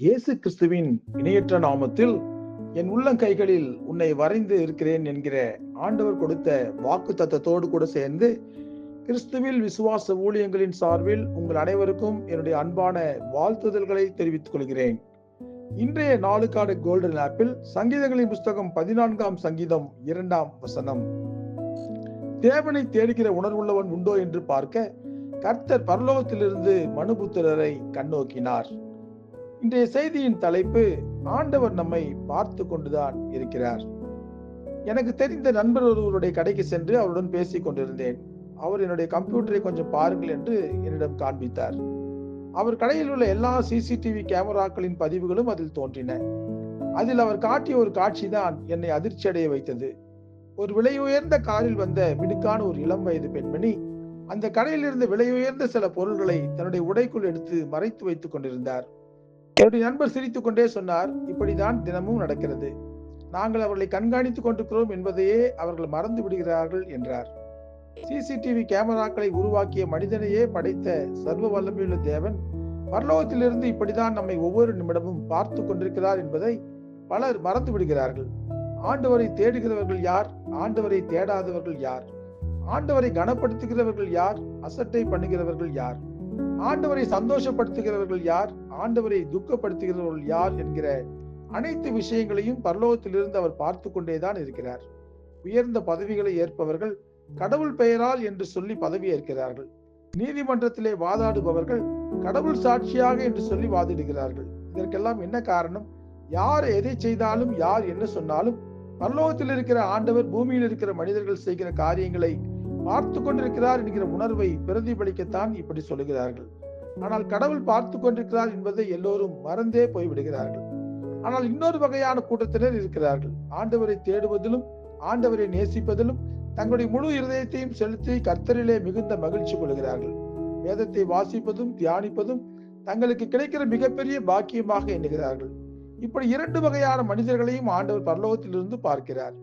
இயேசு கிறிஸ்துவின் இணையற்ற நாமத்தில் என் உள்ளங்கைகளில் உன்னை வரைந்து இருக்கிறேன் என்கிற ஆண்டவர் கொடுத்த வாக்கு தத்தத்தோடு கூட சேர்ந்து கிறிஸ்துவில் விசுவாச ஊழியங்களின் சார்பில் உங்கள் அனைவருக்கும் என்னுடைய அன்பான வாழ்த்துதல்களை தெரிவித்துக் கொள்கிறேன். இன்றைய நாளுக்கான கோல்டன் ஆப்பிள் சங்கீதங்களின் புஸ்தகம் பதினான்காம் சங்கீதம் இரண்டாம் வசனம். தேவனை தேடுகிற உணர்வுள்ளவன் உண்டோ என்று பார்க்க கர்த்தர் பரலோகத்திலிருந்து மனுபுத்திரரை கண்ணோக்கினார். இன்றைய செய்தியின் தலைப்பு ஆண்டவர் நம்மை பார்த்து கொண்டுதான் இருக்கிறார். எனக்கு தெரிந்த நண்பர் ஒருவருடைய கடைக்கு சென்று அவருடன் பேசிக் கொண்டிருந்தேன். அவர் என்னுடைய கம்ப்யூட்டரை கொஞ்சம் பாருங்கள் என்று என்னிடம் காண்பித்தார். அவர் கடையில் உள்ள எல்லா சிசிடிவி கேமராக்களின் பதிவுகளும் அதில் தோன்றின. அதில் அவர் காட்டிய ஒரு காட்சி தான் என்னை அதிர்ச்சி அடைய வைத்தது. ஒரு விலை உயர்ந்த காரில் வந்த மிடுக்கான ஒரு இளம் வயது பெண்மணி அந்த கடையில் இருந்த விலை உயர்ந்த சில பொருள்களை தன்னுடைய உடைக்குள் எடுத்து மறைத்து வைத்துக் கொண்டிருந்தார். என்னுடைய நண்பர் சிரித்துக் கொண்டே சொன்னார் இப்படிதான் தினமும் நடக்கிறது. நாங்கள் அவர்களை கண்காணித்துக் கொண்டிருக்கிறோம் என்பதையே அவர்கள் மறந்து விடுகிறார்கள் என்றார். சிசிடிவி கேமராக்களை உருவாக்கிய மனிதனையே படைத்த சர்வ வல்லமையுள்ள தேவன் பரலோகத்திலிருந்து இப்படிதான் நம்மை ஒவ்வொரு நிமிடமும் பார்த்து கொண்டிருக்கிறார் என்பதை பலர் மறந்து விடுகிறார்கள். ஆண்டவரை தேடுகிறவர்கள் யார்? ஆண்டவரை தேடாதவர்கள் யார்? ஆண்டவரை கனப்படுத்துகிறவர்கள் யார்? அசட்டை பண்ணுகிறவர்கள் யார்? ஆண்டவரை சந்தோஷப்படுத்துகிறவர்கள் யார்? ஆண்டவரை துக்கப்படுத்துகிறவர்கள் யார் என்கிற அனைத்து விஷயங்களையும் பரலோகத்திலிருந்து அவர் பார்த்து கொண்டேதான் இருக்கிறார். உயர்ந்த பதவிகளை ஏற்பவர்கள் கடவுள் பெயரால் என்று சொல்லி பதவி ஏற்கிறார்கள். நீதிமன்றத்திலே வாதாடுபவர்கள் கடவுள் சாட்சியாக என்று சொல்லி வாதிடுகிறார்கள். இதற்கெல்லாம் என்ன காரணம்? யார் எதை செய்தாலும் யார் என்ன சொன்னாலும் பரலோகத்தில் இருக்கிற ஆண்டவர் பூமியில் இருக்கிற மனிதர்கள் செய்கிற காரியங்களை பார்த்து கொண்டிருக்கிறார் என்கிற உணர்வை பிரதிபலிக்கத்தான் இப்படி சொல்லுகிறார்கள். ஆனால் கடவுள் பார்த்து கொண்டிருக்கிறார் என்பதை எல்லோரும் மறந்தே போய்விடுகிறார்கள். ஆனால் இன்னொரு வகையான கூட்டத்தினர் இருக்கிறார்கள். ஆண்டவரை தேடுவதிலும் ஆண்டவரை நேசிப்பதிலும் தங்களுடைய முழு இருதயத்தையும் செலுத்தி கர்த்தரிலே மிகுந்த மகிழ்ச்சி கொள்கிறார்கள். வேதத்தை வாசிப்பதும் தியானிப்பதும் தங்களுக்கு கிடைக்கிற மிகப்பெரிய பாக்கியமாக எண்ணுகிறார்கள். இப்படி இரண்டு வகையான மனிதர்களையும் ஆண்டவர் பரலோகத்திலிருந்து பார்க்கிறார்.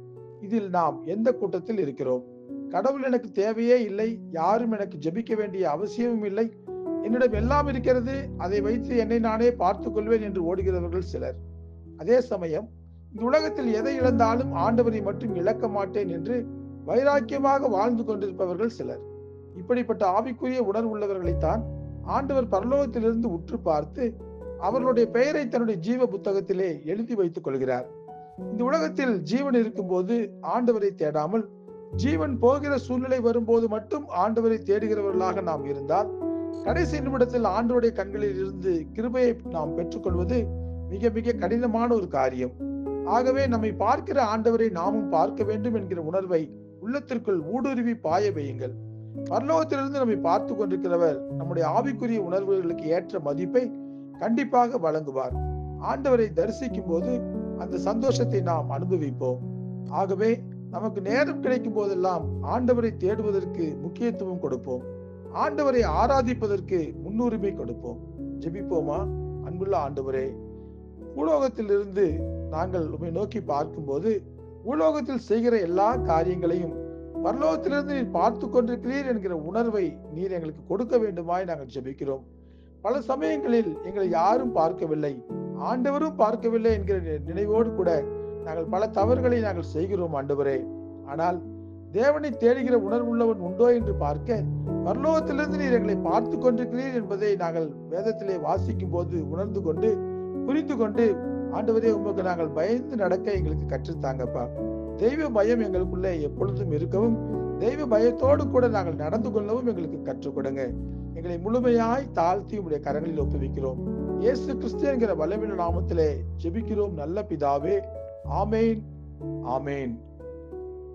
இதில் நாம் எந்த கூட்டத்தில் இருக்கிறோம்? கடவுள் எனக்கு தேவையே இல்லை யாரும் எனக்கு ஜபிக்க வேண்டிய அவசியமும் இல்லை. என்னிடம் எல்லாம் இருக்கிறது அதை வைத்து என்னை நானே பார்த்துக் கொள்வேன் என்று ஓடுகிறவர்கள் சிலர். அதே சமயம் இந்த உலகத்தில் எதை இழந்தாலும் ஆண்டவரை மட்டும் இழக்க மாட்டேன் என்று வைராக்கியமாக வாழ்ந்து கொண்டிருப்பவர்கள் சிலர். இப்படிப்பட்ட ஆவிக்குரிய உணர்வுள்ளவர்களைத்தான் ஆண்டவர் பரலோகத்திலிருந்து உற்று பார்த்து அவர்களுடைய பெயரை தன்னுடைய ஜீவ புத்தகத்திலே எழுதி வைத்துக் கொள்கிறார். இந்த உலகத்தில் ஜீவன் இருக்கும்போது ஆண்டவரை தேடாமல் ஜீவன் போகிற சூழ்நிலை வரும்போது மட்டும் ஆண்டவரை தேடுகிறவர்களாக நாம் இருந்தால் கடைசி நிமிடத்தில் ஆண்டவருடைய கண்களில் இருந்து கிருபையை நாம் பெற்றுக்கொள்வது மிக மிக கடினமான ஒரு காரியம். ஆகவே நம்மை பார்க்கிற ஆண்டவரை நாமும் பார்க்க வேண்டும் என்கிற உணர்வை உள்ளத்திற்குள் ஊடுருவி பாய வையுங்கள். பரலோகத்திலிருந்து நம்மை பார்த்து கொண்டிருக்கிறவர் நம்முடைய ஆவிக்குரிய உணர்வுகளுக்கு ஏற்ற மதிப்பை கண்டிப்பாக வழங்குவார். ஆண்டவரை தரிசிக்கும் போது அந்த சந்தோஷத்தை நாம் அனுபவிப்போம். ஆகவே நமக்கு நேரம் கிடைக்கும் போதெல்லாம் ஆண்டவரை தேடுவதற்கு முக்கியத்துவம் கொடுப்போம். ஆண்டவரை ஆராதிப்பதற்கு முன்னுரிமை கொடுப்போம். ஜெபிப்போமா? அன்புள்ள ஆண்டவரே பூலோகத்தில் இருந்து நாங்கள் உண்மை நோக்கி பார்க்கும்போது பூலோகத்தில் செய்கிற எல்லா காரியங்களையும் பரலோகத்திலிருந்து நீர் பார்த்து கொண்டிருக்கிறீர் என்கிற உணர்வை நீர் எங்களுக்கு கொடுக்க வேண்டுமாய் நாங்கள் ஜெபிக்கிறோம். பல சமயங்களில் எங்களை யாரும் பார்க்கவில்லை. ஆண்டவரும் பார்க்கவில்லை என்கிற நினைவோடு கூட நாங்கள் பல தவறுகளை நாங்கள் செய்கிறோம் ஆண்டவரே. ஆனால் தேவனை தேடுகிற உணர்வுள்ளவன் உண்டோ என்று பார்க்க பரலோகத்திலிருந்து நீர் எங்களை பார்த்து கொண்டிருக்கிறீர் என்பதை நாங்கள் வேதத்திலே வாசிக்கும் போது உணர்ந்து கொண்டு புரிந்து கொண்டு ஆண்டவரே உங்களுக்கு நாங்கள் பயந்து நடக்க எங்களுக்கு கற்றுத்தாங்கப்பா. தெய்வ பயம் எங்களுக்குள்ளே எப்பொழுதும் இருக்கவும் தெய்வ பயத்தோடு கூட நாங்கள் நடந்து கொள்ளவும் எங்களுக்கு கற்றுக் கொடுங்க. எங்களை முழுமையாய் தாழ்த்தி உடைய கரங்களில் ஒப்புவிக்கிறோம். இயேசு கிறிஸ்து என்கிற வல்லவின நாமத்திலே ஜெபிக்கிறோம் நல்ல பிதாவே. Amen. Amen.